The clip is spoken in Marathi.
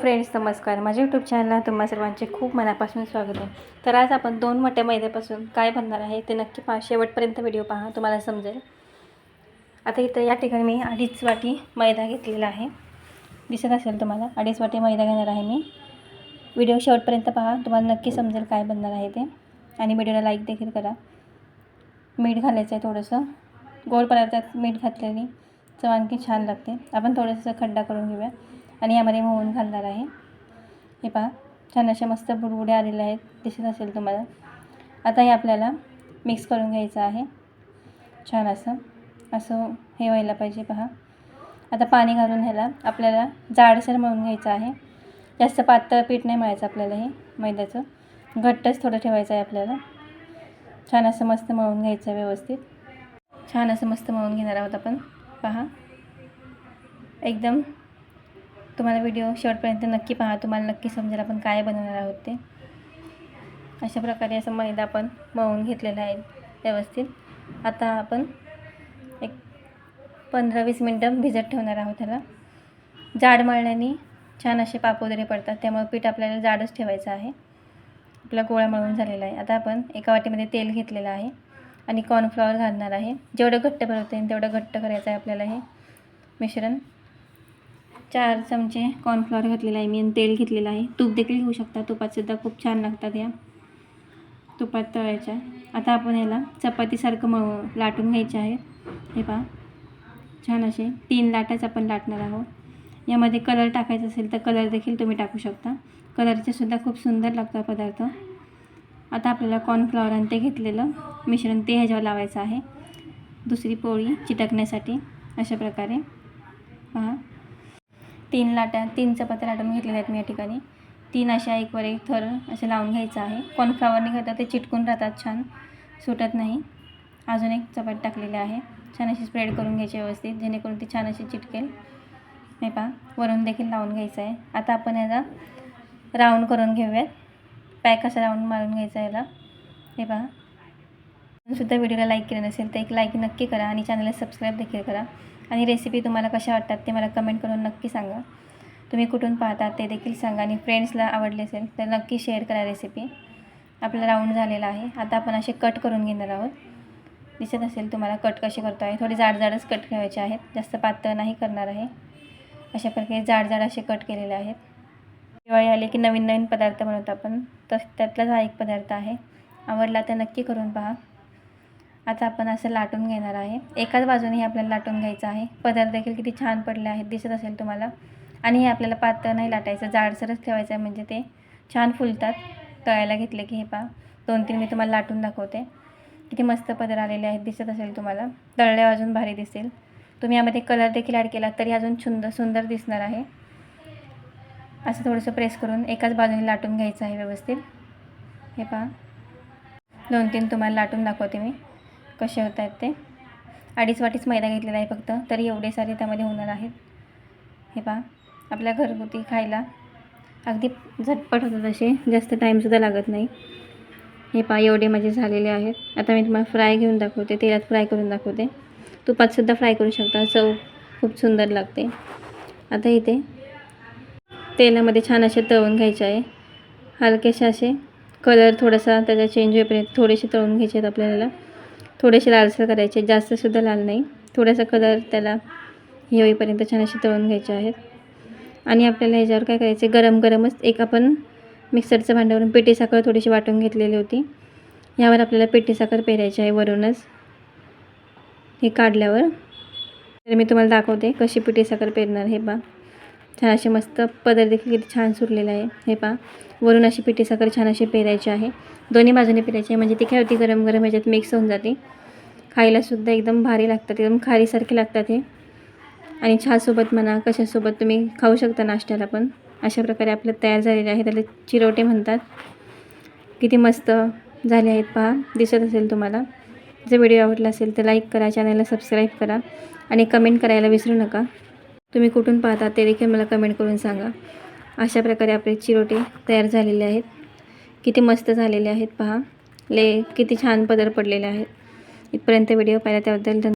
फ्रेंड्स नमस्कार. माझ्या यूट्यूब चॅनलला तुम्हा सर्वांचे खूप मनापासून स्वागत आहे. तर आज आपण दोन मोठ्या मैद्यापासून काय बनणार आहे ते नक्की पहा. शेवटपर्यंत व्हिडिओ पहा तुम्हाला समजेल. आता इथं या ठिकाणी मी अडीच वाटी मैदा घेतलेला आहे. दिसत असेल तुम्हाला अडीच वाटी मैदा घेणार आहे मी. व्हिडिओ शेवटपर्यंत पहा तुम्हाला नक्की समजेल काय बनणार आहे ते. आणि व्हिडिओला लाईक देखील करा. मीठ घालायचं आहे थोडंसं. गोड पदार्थात मीठ घातल्याने चव आणखी छान लागते. आपण थोडंसं खड्डा करून घेऊया. आणि यामध्ये मोहन घालणार आहे. हे पहा छान अशा मस्त बुडबुडे आलेले आहेत दिसत असेल तुम्हाला. आता हे आपल्याला मिक्स करून घ्यायचं आहे. छान असं असं हे व्हायला पाहिजे पहा. आता पाणी घालून ह्याला आपल्याला जाडसर मळून घ्यायचं आहे. जास्त पातळ पीठ नाही मळायचं आपल्याला हे मैद्याचं. घट्टच थोडं ठेवायचं आहे आपल्याला. छान असं मस्त मळून घ्यायचं आहे व्यवस्थित. छान असं मस्त मळून घेणार आहोत आपण. पहा. एकदम तुम्हाला व्हिडिओ शेवटपर्यंत नक्की पहा. तुम्हाला नक्की समजेल आपण काय बनवणार आहोत ते. अशा प्रकारे असं मैदा आपण मळून घेतलेला आहे व्यवस्थित. आता आपण एक पंधरा वीस मिनटं भिजत ठेवणार आहोत त्याला. जाड मळण्याने छान असे पापोदरे पडतात. त्यामुळे पीठ आपल्याला जाडच ठेवायचं आहे. आपला गोळा मळून झालेला आहे. आता आपण एका वाटीमध्ये तेल घेतलेलं आहे आणि कॉर्नफ्लॉवर घालणार आहे. जेवढं घट्ट भरवते तेवढं घट्ट करायचं आहे आपल्याला हे मिश्रण. चार चमचे कॉर्नफ्लॉवर घातलेलं आहे मी आणि तेल घेतलेलं आहे. तूप देखील घेऊ शकता. तुपातसुद्धा खूप छान लागतात या. तुपात तळायच्या. आता आपण याला चपातीसारखं मग लाटून घ्यायचे आहे. हे पहा. छान असे तीन लाटाच आपण लाटणार आहोत. यामध्ये कलर टाकायचा असेल तर कलर देखील तुम्ही टाकू शकता. कलरचे सुद्धा खूप सुंदर लागतात पदार्थ. आता आपल्याला कॉर्नफ्लॉवर आणि ते घेतलेलं मिश्रण ते ह्याच्यावर लावायचं आहे. दुसरी पोळी चिटकण्यासाठी. अशा प्रकारे. पहा. तीन लाट्या तीन चपात्या लाटून घेतलेल्या आहेत मी या ठिकाणी. तीन अशा एकवर एक थर असे लावून घ्यायचं आहे. कॉर्नफ्लावरने घेतात ते चिटकून राहतात छान. सुटत नाही. अजून एक चपाती टाकलेली आहे. छान अशी स्प्रेड करून घ्यायची व्यवस्थित जेणेकरून ती छान अशी चिटकेल. हे पहा वरून देखील लावून घ्यायचं आहे. आता आपण याला राऊंड करून घेऊयात. पॅक असा राऊंड मारून घ्यायचा याला. हे पहा. सुद्धा व्हिडिओला लाईक केलं नसेल तर एक लाईक नक्की करा आणि चॅनलला सबस्क्राईब देखील करा. आणि रेसिपी तुम्हाला कशा वाटतात ते मला कमेंट करून नक्की सांगा. तुम्ही कुठून पाहता ते देखील सांगा आणि फ्रेंड्सला आवडले असेल तर नक्की शेअर करा रेसिपी आपला राऊंड झालेला आहे. आता आपण असे कट करून घेणार आहोत. दिसत असेल तुम्हाला कट कसे करतो आहे. थोडे जाड जाडच कट ठेवायचे आहेत. जास्त पातळ नाही करणार आहे. अशा प्रकारे जाड जाड असे कट केलेले आहेत. दिवाळी आले की नवीन नवीन पदार्थ बनवतो आपण. तर त्यातलाच हा एक पदार्थ आहे. आवडला तर नक्की करून पहा. आता आपण असं लाटून घेणार आहे. एकाच बाजूने हे आपल्याला लाटून घ्यायचं आहे. पदार्थ देखील किती छान पडले आहेत दिसत असेल तुम्हाला. आणि हे आपल्याला पातळ नाही लाटायचं जाडसरच ठेवायचं आहे म्हणजे ते छान फुलतात. तळायला घेतले की हे पहा दोन तीन मी तुम्हाला लाटून दाखवते. किती मस्त पदर आलेले आहेत दिसत असेल तुम्हाला. तळल्या अजून भारी दिसेल. तुम्ही यामध्ये कलर देखील ॲड केला तरी अजून सुंदर सुंदर दिसणार आहे. असं थोडंसं प्रेस करून एकाच बाजूने लाटून घ्यायचं आहे व्यवस्थित. हे पहा. दोन तीन तुम्हाला लाटून दाखवते मी. कसे होत आहेत ते? अडीच वाटीच मैदा घेतलेला आहे फक्त तरी एवढे सारे त्यामध्ये होणार आहेत. हे पहा आपल्या घरगुती खायला अगदी झटपट होतं तसे जास्त टाईमसुद्धा लागत नाही. हे पहा एवढे माझे झालेले आहेत. आता मी तुम्हाला फ्राय घेऊन दाखवते तेलात फ्राय करून दाखवते. तुपातसुद्धा फ्राय करू शकता चव खूप सुंदर लागते. आता इथे तेलामध्ये छान असे तळून घ्यायचे आहे. हलकेसे असे कलर थोडासा त्याचा चेंज होईपर्यंत थोडेसे तळून घ्यायचे आहेत आपल्याला. थोडेसे लालसर करायचे जास्तसुद्धा लाल नाही. थोडासा कलर त्याला हे होईपर्यंत छान असे तळून घ्यायचे आहेत. आणि आपल्याला ह्याच्यावर काय करायचे गरम गरमच एक आपण मिक्सरचं भांड्यावरून पेटी साखर थोडीशी वाटून घेतलेली होती. यावर आपल्याला पेटीसाखर साखर पेरायची आहे वरूनच. हे काढल्यावर. तर मी तुम्हाला दाखवते कशी पिठी साखर पेरणार हे बा छान असे मस्त पदर देखील किती छान सुटलेला आहे. हे पहा. वरून अशी पिठी साखर छान अशी पेरायची आहे. दोन्ही बाजूने पेरायची आहे. म्हणजे ती काय होती गरम गरम ह्याच्यात मिक्स होऊन जाते. खायलासुद्धा एकदम भारी लागतात. एकदम खारीसारखे लागतात हे. आणि चहासोबत म्हणा कशासोबत तुम्ही खाऊ शकता नाश्त्याला पण. अशा प्रकारे आपलं तयार झालेले आहे. त्याला चिरोटे म्हणतात. किती मस्त झाले आहेत पहा. दिसत असेल तुम्हाला. जर व्हिडिओ आवडला असेल तर लाईक करा. चॅनलला सबस्क्राईब करा. आणि कमेंट करायला विसरू नका. तुम्ही कुठून पाहता ते देखील मला कमेंट करून सांगा. अशा प्रकारे आपले चिरोटे तयार झालेले आहेत. किती मस्त झालेले आहेत पहा. ले किती छान पदर पडलेले आहेत. इथपर्यंत व्हिडिओ पाहिला त्याबद्दल धन्यवाद.